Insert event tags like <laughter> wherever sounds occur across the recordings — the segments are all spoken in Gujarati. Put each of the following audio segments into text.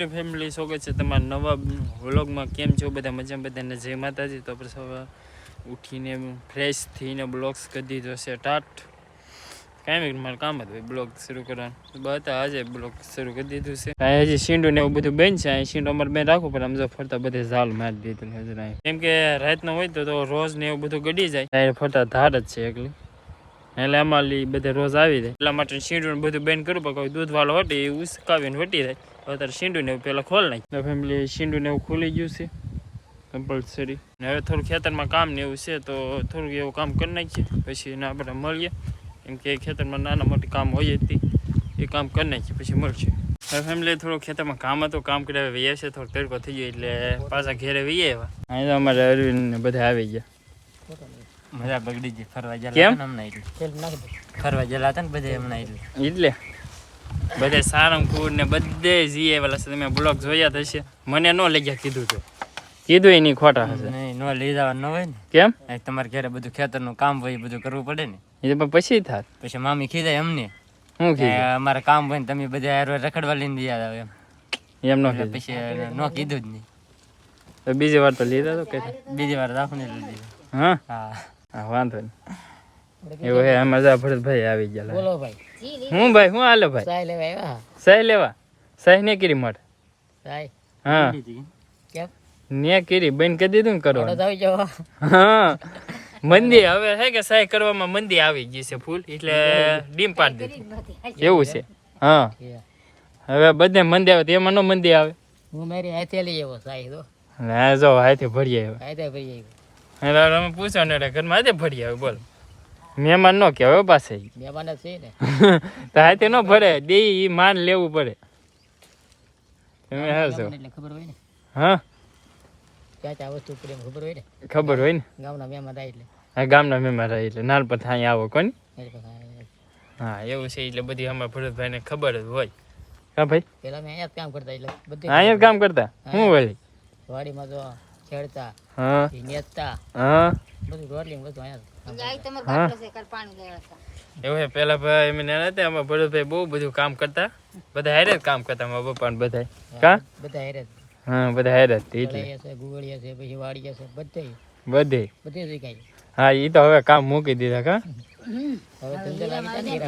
યુટ્યુબ ફેમિલી સ્વાગત છે તમારા નવા વ્લોગમાં કેમ છો? બધા મજામાં, બધાને જય માતાજી. તો આપણે સવારે ઉઠીને ફ્રેશ થઈને બ્લોગ્સ કરી દીધો છે. ટાટ. કાંઈ મારે કામ હોય. બ્લોગ શરૂ કરવાનું. બધા આજે બ્લોગ શરૂ કરી દીધું છે. અહીં હજી શીંડું ને એવું બધું બેન છે. અહીં શીંડો અમારે બેન રાખવું પણ આમ જો ફરતા બધે ઝાલ મારી દીધું કેમ કે રાતનો હોય તો રોજ ને એવું બધું ગડી જાય. ફરતા ધાર જ છે એકલી. એટલે લી બધા રોજ આવી જાય. એટલા માટે શીંડું બધું બેન કરું પણ કોઈ દૂધ વાળો હટે એ ઉસકાવીને વટી જાય. અત્યારે શીંડું ને પહેલાં ખોલ નાખી. ફેમિલી શીંડું ને એવું ખુલી ગયું છે કમ્પલસરી ને હવે થોડું ખેતરમાં કામ ને એવું છે, તો થોડુંક એવું કામ કરી નાખીએ. પછી એને આપણે મળીએ. કેમ કે ખેતરમાં નાના મોટી કામ હોય હતી. એ કામ કરી નાખીએ, પછી મળશે. હવે ફેમિલી થોડું ખેતરમાં કામ હતું, કામ કર્યા વૈયા છે થોડોક તડકો થઈ ગયો, એટલે પાછા ઘેરે વૈયા એવા અહીં તો અમારે અરવિંદ બધા આવી ગયા. મજા બગડી ગઈ. ફરવા કેમ? ગયેલા હતા ને હમણાં એટલે. ફરવા ગયેલા હતા ને બધે હમણાં એટલે. એટલે? બધે સારંગપુર ને બધે જઈએ વાલા તમે બ્લોગ જોયા થશે મને ન લઈ ગયા કીધું તો. કીધું એની ખોટા હશે. નહીં નો લઈ જવા ન હોય ને. કેમ? તમારે ઘરે બધું ખેતરનું કામ હોય એ બધું કરવું પડે ને. એ પણ પછી થાય પછી મામી ખીજાય અમને. શું કે કીધું અમારે કામ હોય ને તમે બધા હારે રખડવા લઈને દિયા આવે એમ. એમ ન પછી ન કીધું જ નહીં. તો બીજી વાર તો લીધા તો કે બીજી વાર રાખું ને લીધી. હા? હા. હા વાંધો નહીં. એવું હે આમાં ભરતભાઈ આવી ગયા બોલો ભાઈ. હું ભાઈ હું હાલે ભાઈ? લેવા આવ્યા? સહી લેવા. સહી ને કરી મળે ચાય હા. ને કરી બંધ કરી દીધું ને હા. મંદી હવે છે કે સહી કરવામાં મંદી આવી ગઈ છે ફૂલ એટલે ડીમ પાડી દીધું. એવું છે. હા. હવે બધે મંદી આવે એમાં નો મંદી આવે. હું મારી હાથે લઈ આવ્યો ના જો હાથે ભરી આવ્યો. હાથે ભરી આવ્યો. હવે અમે પૂછો ને એટલે ઘરમાં આજે ભરી આવે બોલ. મહેમાન નો કહેવાય પાસે. મહેમાન છે ને. <laughs> તો હાથે નો ભરે દે ઈ માન લેવું પડે. તમે હા છો એટલે ખબર હોય ને. હા? ક્યાં ક્યાં વસ્તુ પડે ખબર હોય ને? ખબર હોય ને? ગામના મહેમાન થાય એટલે. હા ગામના મહેમાન રહે એટલે. નાનપણ થાય આવો કોની હા એવું છે એટલે બધી અમારા ભરતભાઈને ખબર જ હોય. હા ભાઈ? પેલા મેં અહીંયા જ કામ કરતા એટલે બધે અહીંયા જ કામ કરતા? હું. વળી? વાડીમાં તો ખેડતા હા. હા. બધું રોટલી કામ કરતા. હા. એવું પેલા ભાઈ અમે નાના હતા અમારા ભરતભાઈ બહુ બધું કામ કરતા. બધા હારે જ કામ કરતા મારા પપ્પા બધા કા? બધા હેરે હા બધા હારે જ એટલે છે ગુગળિયા છે પછી વાડિયા છે બધે. બધે. બધે શીખાય હા એ તો હવે કામ મૂકી દીધા કા?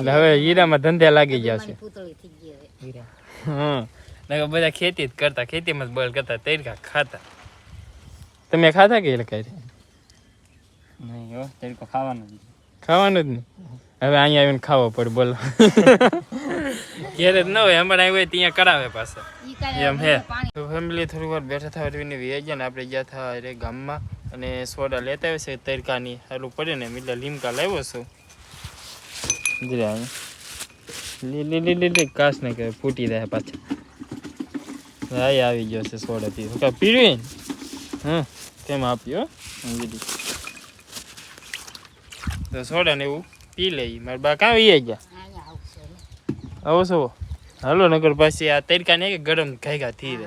હવે હીરામાં ધંધે લાગી ગયા છે. હા. બધા ખેતી જ કરતા ખેતીમાં જ બળ કરતા તૈરકા ખાતા. તમે ખાધા કે એટલે કઈ? નહીં હો તડકો ખાવાનું જ ખાવાનું જ નહીં? હવે અહીંયા આવીને ખાવો પડે બોલો. ઘેર જ ન હોય હમણાં આવ્યો હોય ત્યાં કરાવે પાછા. એમ હે. તો ફેમિલી થોડી વાર બેઠા થા અરવીને વી ગયા ને આપણે ગયા થા અરે ગામમાં અને સોડા લેતા આવે છે તડકાની. સારું પડે ને એટલે લીમકા લાવ્યો છું. જરા અહીંયા લી લી લી લી લી કાશ ને કે ફૂટી જાય પાછા. હા એ આવી ગયો છે સોડા પી કાંઈ પીવી હા. તેમ આપ્યો તો સોડા ને એવું પી લઈ મારા બા કાં વી ગયા? આવો છો. હાલો નગર પાછી આ તડકા ને કે ગરમ ઘાયગા થઈ રહે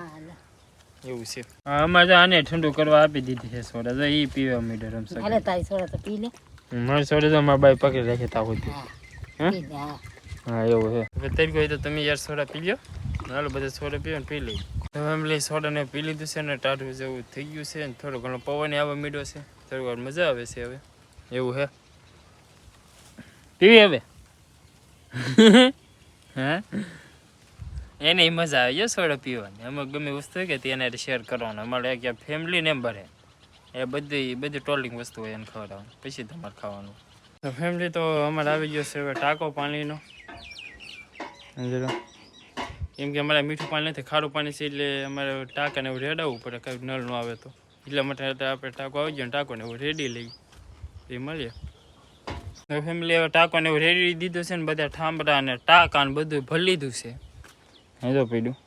એવું છે. હા, અમારે આને ઠંડુ કરવા આપી દીધી છે સોડા. તો એ પીવા મીડર રમશે. અરે તારી સોડા તો પી લે. મારી સોડા તો મારા બાઈ પકડી રાખે તા સુધી હા હા. હા એવું છે. હવે તડકો હોય તો તમે યાર સોડા પી લ્યો. હાલો, બધા સોડા પીવે ને પી લઈ ફેમિલી સોડા ને પી લીધું છે ને ટાઢું જેવું થઈ ગયું છે ને થોડો ઘણો પવન આવવા મીડ્યો છે. થોડી વાર મજા આવે છે હવે. એવું હે? પીવી હવે? <laughs> હા? એને મજા આવે છે સોડા પીવાની. અમે ગમે વસ્તુ હોય કે તેને શેર કરવાનો. અમારે એક ફેમિલી મેમ્બર હે. એ બધી બધી ટોલિંગ વસ્તુ હોય એને ખવડાવવાનું. પછી તમારે ખાવાનું. તો ફેમિલી તો અમારે આવી ગયો છે હવે ટાંકો પાણીનો. કેમ કે અમારે મીઠું પાણી નથી, ખારું પાણી છે એટલે અમારે ટાંકાને એવું રેડાવવું પડે, કંઈ નળ ન આવે તો. એટલા માટે આપણે ટાંકો આવી જાય ને ટાંકોને એવું રેડી લઈ. એ મળીએ. ફેમિલી હવે ટાંકોને એવું રેડી દીધું છે ને, બધા ઠાંબડા અને ટાંકા ને બધું ભરી લીધું છે. હે પીડું પીડ્યું?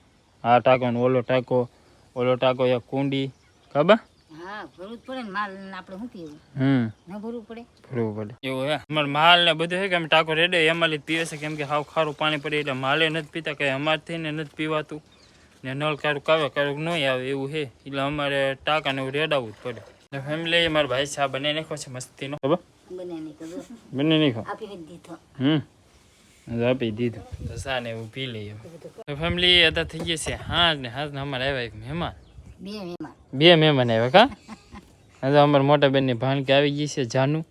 આ ટાંકો ને ઓલો ટાંકો ઓલો ટાંકો એક કુંડી, ખબર? હા ભરવું પડે ને માલ આપણે શું પીવું હમ. ન ભરવું પડે? ભરવું પડે. એવું હે? અમારે માલ ને બધું છે કે અમે ટાંકો રેડે એમાં લીધ પીવે છે કેમ કે હાવ ખારું પાણી પડે એટલે માલે નથી પીતા કે અમારે ને નથી પીવાતું. ને નળ કારું કાવે કારું નહીં આવે એવું હે. એટલે અમારે ટાંકાને એવું રેડાવવું જ પડે. ફેમિલી મારા ભાઈ ચા બને નાખો છે મસ્તીનો. ખબર? બને નહીં આપી દીધો. હમ. આપી દીધું. તો સા ને એવું પી લઈએ. ફેમિલી અત્યારે થઈ ગઈ છે હા ને હા ને અમારે આવ્યા એક મહેમાન. બે મહેમાન. બે મહેમાન આવ્યા કા? હા તો અમારા મોટા બેનની ભાણકી આવી ગઈ છે જાનુ.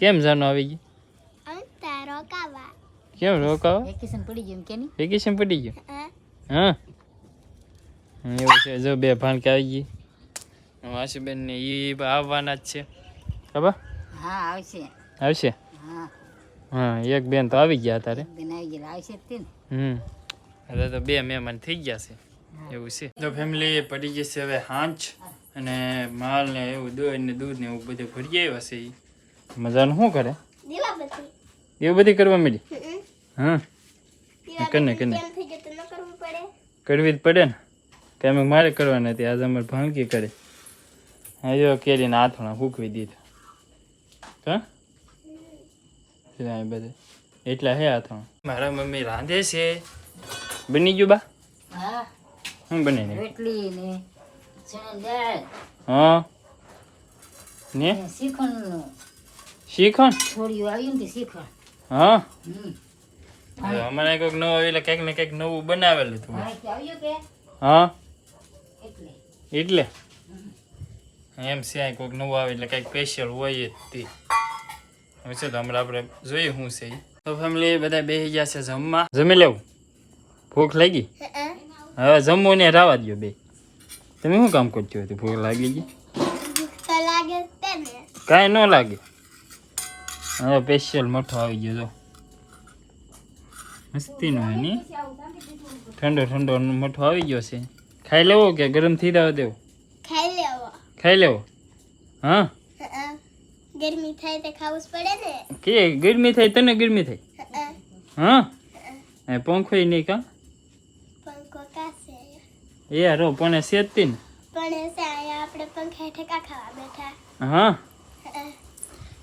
કેમ જાનુ આવી ગઈ? કેમ રોકાવા? વેકેશન પડી ગયું કે નહીં? વેકેશન પડી ગયું? હા. એવું છે. જો બે ભાણકી આવી ગઈ. વાસુબેન ને એ આવવાના જ છે. ખબર? હા આવશે. આવશે? હા. હા એક બેન તો આવી ગયા તારે બેન આવી ગયા આવશે જ તે હમ. હવે તો બે મહેમાન થઈ ગયા છે. એવું છે. તો ફેમિલી પડી ગઈ છે હવે હાંચ અને માલ ને એવું દોઈ ને દૂધ ને એવું બધું ભરી આવ્યા છે એ મજાનું શું કરે? એવું બધી. કરવા મળી હા. કને કને કરવી જ પડે ને. કેમ મારે કરવાના હતી. આજે અમારે ભાંગી કરે. હા જો કેરીને આથણા ફૂકવી દીધા. હા બધે. એટલા હે આથણા. મારા મમ્મી રાંધે છે. બની ગયું બા? શું બને ને? રોટલી ને ચણા દાળ હા. ને? શીખણ શીખણ છોડ્યું આવ્યું ને શીખણ શ્રીખંડ હા. અમારે કોઈક નવું એટલે કંઈક ને કંઈક નવું બનાવેલું હતું. ભાઈ હા. એટલે. એટલે? એમ છે કોઈક નવું આવે એટલે કંઈક સ્પેશિયલ હોય જ તે. હવે છે તો હમણાં આપણે જોઈએ શું છે. તો ફેમિલી બધા બેસી ગયા છે જમવા. જમી લેવું? ભૂખ લાગી? હવે જમવું ને રાવા દો બે. તમે શું કામ કરજો હતું ભૂખ લાગી ગઈ? કાંઈ ન લાગે. હવે સ્પેશિયલ મઠો આવી ગયો જો. મસ્તીનો હોયની? ઠંડો ઠંડો મઠો આવી ગયો છે. ખાઈ લેવો કે ગરમ થઈ દેવા દેવો? ખાઈ લેવો. ખાઈ લેવો? હા? ગરમી થાય તો ખાવું પડે ને. કે ગરમી થાય તને ગરમી થાય? હા એ પંખો નહીં કા? પંખો કાશે એ રો પણ સેતી ને પણ આપણે પંખા ઠેકા ખાવા બેઠા. હા? હં.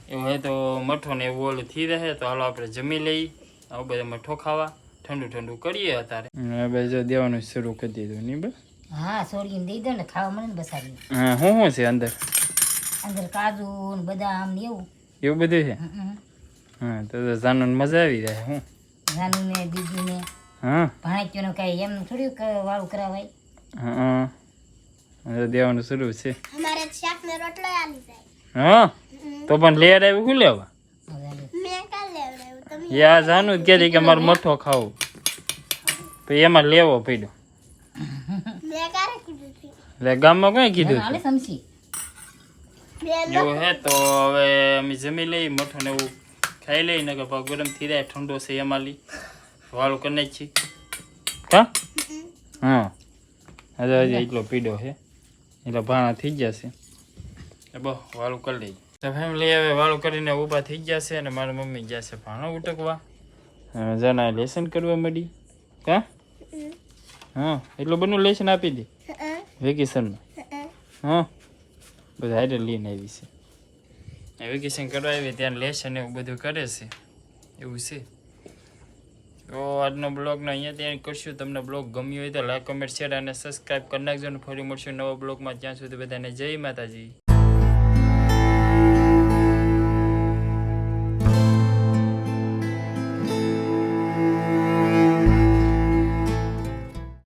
એવું હોય તો મઠો ને એવું ઓલું થઈ રહે તો હાલો આપણે જમી લઈ આવું બધા મઠો ખાવા. ઠંડુ ઠંડુ કરીએ અત્યારે. હવે જો દેવાનું શરૂ કરી દીધું નહીં બસ? હા છોડીને દઈ દો ને ખાવા મને ને બસાડી હા શું હું છે અંદર? અંદર કાજુ ને બદામ ને એવું. એવું બધું છે. હા તો તો મજા આવી જાય હું. નાનું ને દીદી ને હા? ભાણેક્યો કઈ એમ થોડું ક- વાળું કરાવાય. હા. હવે દેવાનું શરૂ છે. અમારે શાક ને રોટલો આલી જાય. હા? તો પણ લેર આવ્યું શું લેવા? મેં કાલ લેવડાવ્યું તમે યા જાનું જ કે કે મારે મઠો ખાવું. તો એમાં લેવો પડ્યો. મેં કીધું એટલે ગામમાં કઈ કીધું હાલે? સમસી મેં હે તો હવે અમે જમી લઈ મઠો ને એવું. ખાઈ લઈ ને કે ભાવ ગરમ થઈ જાય ઠંડો છે એમાં લી. વાળું કરી નાખી કા હા. હજુ હજી એટલો પીડો છે. એટલે ભાણા થઈ ગયા છે. એ બહુ વાળું કરી લઈ તો ફેમિલી હવે વાળું કરીને ઊભા થઈ ગયા છે અને મારા મમ્મી જશે છે ભાણો ઉટકવા. હવે જણા લેસન કરવા મળી કા? હા એટલું બધું લેસન આપી દે. વેકેશનમાં. હં. હા. બધા હારે લઈને આવી છે. વેકેશન કરવા આવી ત્યાં લેસન એવું બધું કરે છે. એવું છે. તો આજનો બ્લોગનો અહીંયા ત્યાં કરશું. તમને બ્લોગ ગમ્યો હોય તો લાઈક કમેન્ટ શેર અને સબસ્ક્રાઈબ કરી નાખજો ફરી મળશું નવા બ્લોગમાં. ત્યાં સુધી બધાને જય માતાજી.